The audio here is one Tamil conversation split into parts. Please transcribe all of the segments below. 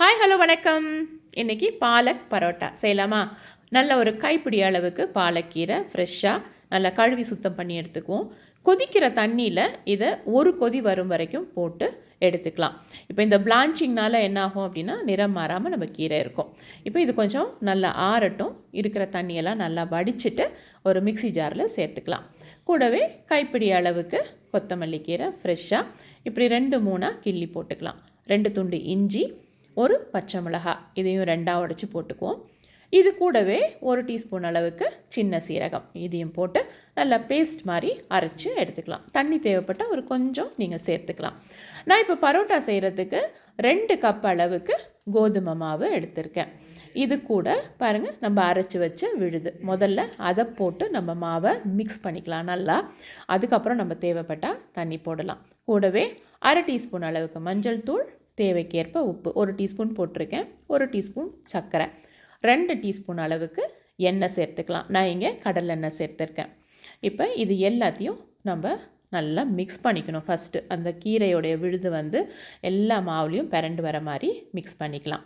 ஹாய் ஹலோ வணக்கம். இன்றைக்கி பாலக் பரோட்டா செய்யலாமா? நல்ல ஒரு கைப்பிடி அளவுக்கு பாலக்கீரை ஃப்ரெஷ்ஷாக நல்லா கழுவி சுத்தம் பண்ணி எடுத்துக்குவோம். கொதிக்கிற தண்ணியில் இதை ஒரு கொதி வரும் வரைக்கும் போட்டு எடுத்துக்கலாம். இப்போ இந்த பிளான்ச்சிங்னால என்ன ஆகும் அப்படின்னா நிறம் மாறாமல் நம்ம கீரை இருக்கும். இப்போ இது கொஞ்சம் நல்லா ஆறட்டும். இருக்கிற தண்ணியெல்லாம் நல்லா வடிச்சிட்டு ஒரு மிக்சி ஜாரில் சேர்த்துக்கலாம். கூடவே கைப்பிடி அளவுக்கு கொத்தமல்லி கீரை ஃப்ரெஷ்ஷாக இப்படி ரெண்டு மூணாக கிள்ளி போட்டுக்கலாம். ரெண்டு துண்டு இஞ்சி ஒரு பச்சை மிளகா. இதையும் ரெண்டாக உடச்சி போட்டுக்குவோம். இது கூடவே ஒரு டீஸ்பூன் அளவுக்கு சின்ன சீரகம். இதையும் போட்டு நல்லா பேஸ்ட் மாதிரி அரைச்சி எடுத்துக்கலாம். தண்ணி தேவைப்பட்டால் ஒரு கொஞ்சம் நீங்கள் சேர்த்துக்கலாம். நான் இப்போ பரோட்டா செய்கிறதுக்கு ரெண்டு கப் அளவுக்கு கோதுமை மாவு எடுத்திருக்கேன். இது கூட பாருங்கள் நம்ம அரைச்சி வச்ச விழுது. முதல்ல அதை போட்டு நம்ம மாவை மிக்ஸ் பண்ணிக்கலாம் நல்லா. அதுக்கப்புறம் நம்ம தேவைப்பட்டால் தண்ணி போடலாம். கூடவே அரை டீஸ்பூன் அளவுக்கு மஞ்சள் தூள் தேவைக்கேற்ப உப்பு. ஒரு டீஸ்பூன் போட்டிருக்கேன். ஒரு டீஸ்பூன் சர்க்கரை. ரெண்டு டீஸ்பூன் அளவுக்கு எண்ணெய் சேர்த்துக்கலாம். நான் இங்கே கடல் எண்ணெய் சேர்த்துருக்கேன். இப்போ இது எல்லாத்தையும் நம்ம நல்லா மிக்ஸ் பண்ணிக்கணும் ஃபஸ்ட்டு அந்த கீரையோடைய விழுது வந்து எல்லா மாவுலேயும் பிறண்டு வர மாதிரி மிக்ஸ் பண்ணிக்கலாம்.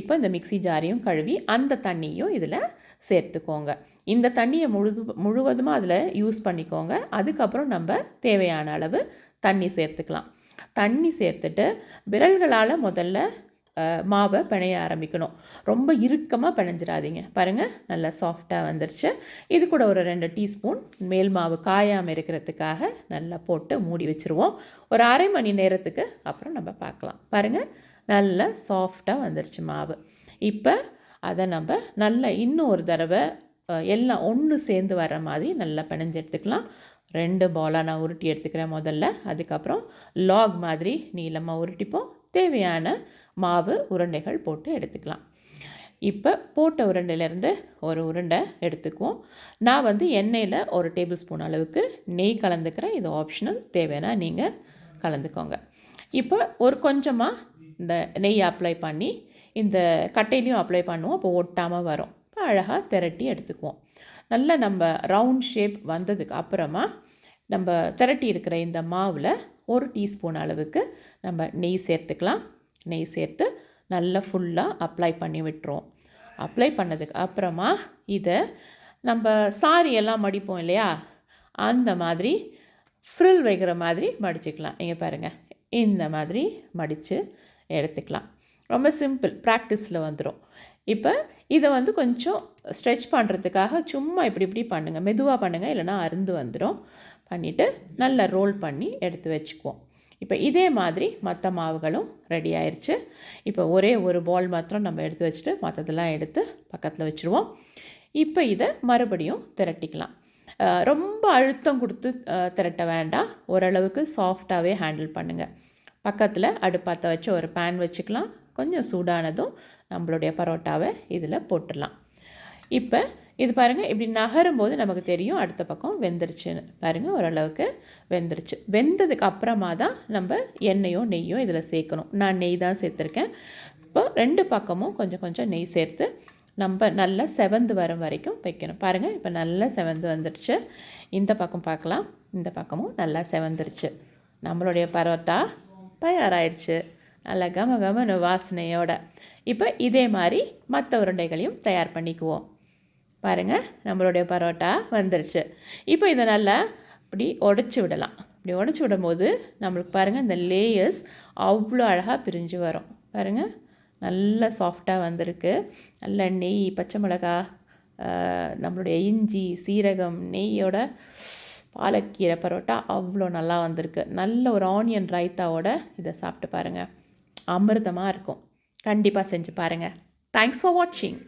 இப்போ இந்த மிக்சி ஜாரையும் கழுவி அந்த தண்ணியும் இதில் சேர்த்துக்கோங்க. இந்த தண்ணியை முழுது முழுவதுமாக அதில் யூஸ் பண்ணிக்கோங்க. அதுக்கப்புறம் நம்ம தேவையான அளவு தண்ணி சேர்த்துக்கலாம். தண்ணி சேர்த்துட்டு விரல்களால் முதல்ல மாவை பிணைய ஆரம்பிக்கணும். ரொம்ப இறுக்கமாக பிணைஞ்சிடாதீங்க. பாருங்கள் நல்லா சாஃப்டாக வந்துருச்சு. இது கூட ஒரு ரெண்டு டீஸ்பூன் மேல் மாவு காயாமல் இருக்கிறதுக்காக நல்லா போட்டு மூடி வச்சுருவோம். ஒரு அரை மணி நேரத்துக்கு அப்புறம் நம்ம பார்க்கலாம். பாருங்கள் நல்லா சாஃப்டாக வந்துருச்சு மாவு. இப்போ அதை நம்ம நல்லா இன்னும் ஒரு தடவை எல்லாம் ஒன்று சேர்ந்து வர மாதிரி நல்லா பிணைஞ்சு எடுத்துக்கலாம். ரெண்டு பாலாக நான் உருட்டி எடுத்துக்கிறேன் முதல்ல. அதுக்கப்புறம் லாக் மாதிரி நீளமாக உருட்டிப்போம். தேவையான மாவு உருண்டைகள் போட்டு எடுத்துக்கலாம். இப்போ போட்ட உருண்டையிலேருந்து ஒரு உருண்டை எடுத்துக்குவோம். நான் வந்து எண்ணெயில் ஒரு டேபிள் ஸ்பூன் அளவுக்கு நெய் கலந்துக்கிறேன். இது ஆப்ஷனல் தேவைன்னா நீங்கள் கலந்துக்கோங்க. இப்போ ஒரு கொஞ்சமாக இந்த நெய் அப்ளை பண்ணி இந்த கட்டையிலையும் அப்ளை பண்ணுவோம். அப்போ ஒட்டாமல் வரும். அழகாக திரட்டி எடுத்துக்குவோம். நல்ல நம்ம ரவுண்ட் ஷேப் வந்ததுக்கு அப்புறமா நம்ம திரட்டி இருக்கிற இந்த மாவில் ஒரு டீஸ்பூன் அளவுக்கு நம்ம நெய் சேர்த்துக்கலாம். நெய் சேர்த்து நல்லா ஃபுல்லாக அப்ளை பண்ணி விட்டுருவோம். அப்ளை பண்ணதுக்கு அப்புறமா இதை நம்ம சாரி எல்லாம் மடிப்போம் இல்லையா? அந்த மாதிரி ஃப்ரில் வைக்கிற மாதிரி மடிச்சுக்கலாம். இங்கே பாருங்கள் இந்த மாதிரி மடித்து எடுத்துக்கலாம். ரொம்ப சிம்பிள் ப்ராக்டிஸில் வந்துடும் இப்போ இதை வந்து கொஞ்சம் ஸ்ட்ரெச் பண்ணுறதுக்காக சும்மா இப்படி இப்படி பண்ணுங்கள் மெதுவாக பண்ணுங்கள் இல்லைனா அருந்து வந்துடும் பண்ணிவிட்டு நல்லா ரோல் பண்ணி எடுத்து வச்சுக்குவோம். இப்போ இதே மாதிரி மற்ற மாவுகளும் ரெடி ஆயிடுச்சு இப்போ ஒரே ஒரு பால் மாத்திரம் நம்ம எடுத்து வச்சுட்டு மற்றதெல்லாம் எடுத்து பக்கத்தில் வச்சுருவோம். இப்போ இதை மறுபடியும் திரட்டிக்கலாம். ரொம்ப அழுத்தம் கொடுத்து திரட்ட வேண்டாம். ஓரளவுக்கு சாஃப்டாகவே ஹேண்டில் பண்ணுங்கள் பக்கத்தில் அடுப்பாத்த வச்சு ஒரு பேன் வச்சுக்கலாம். கொஞ்சம் சூடானதும் நம்மளுடைய பரோட்டாவை இதில் போட்டுடலாம். இப்போ இது பாருங்கள் இப்படி நகரும் போது நமக்கு தெரியும் அடுத்த பக்கம் வெந்துருச்சுன்னு பாருங்கள் ஓரளவுக்கு வெந்துருச்சு. வெந்ததுக்கு அப்புறமா தான் நம்ம எண்ணெயோ நெய்யோ இதில் சேர்க்கணும். நான் நெய் தான் சேர்த்துருக்கேன். இப்போ ரெண்டு பக்கமும் கொஞ்சம் கொஞ்சம் நெய் சேர்த்து நம்ம நல்லா செவந்து வரும் வரைக்கும் வைக்கணும். பாருங்கள் இப்போ நல்லா செவந்து வந்துடுச்சு இந்த பக்கம் பார்க்கலாம். இந்த பக்கமும் நல்லா செவந்துருச்சு. நம்மளுடைய பரோட்டா தயாராகிடுச்சு நல்லா கம கமனு வாசனையோட. இப்போ இதே மாதிரி மற்ற உருண்டைகளையும் தயார் பண்ணிக்குவோம். பாருங்கள் நம்மளுடைய பரோட்டா வந்துருச்சு. இப்போ இதை நல்லா இப்படி உடச்சி விடலாம். இப்படி உடச்சி விடும்போது நம்மளுக்கு பாருங்கள் இந்த லேயர்ஸ் அவ்வளோ அழகாக பிரிஞ்சு வரும். பாருங்கள் நல்ல சாஃப்டாக வந்திருக்கு. நல்ல நெய் பச்சை மிளகா நம்மளுடைய இஞ்சி சீரகம் நெய்யோட பாலக்கீரை பரோட்டா அவ்வளோ நல்லா வந்திருக்கு. நல்ல ஒரு ஆனியன் ரைத்தாவோட இதை சாப்பிட்டு பாருங்கள் அமிர்தமாக இருக்கும். கண்டிப்பாக செஞ்சு பாருங்கள் தேங்க்ஸ் ஃபார் வாட்சிங்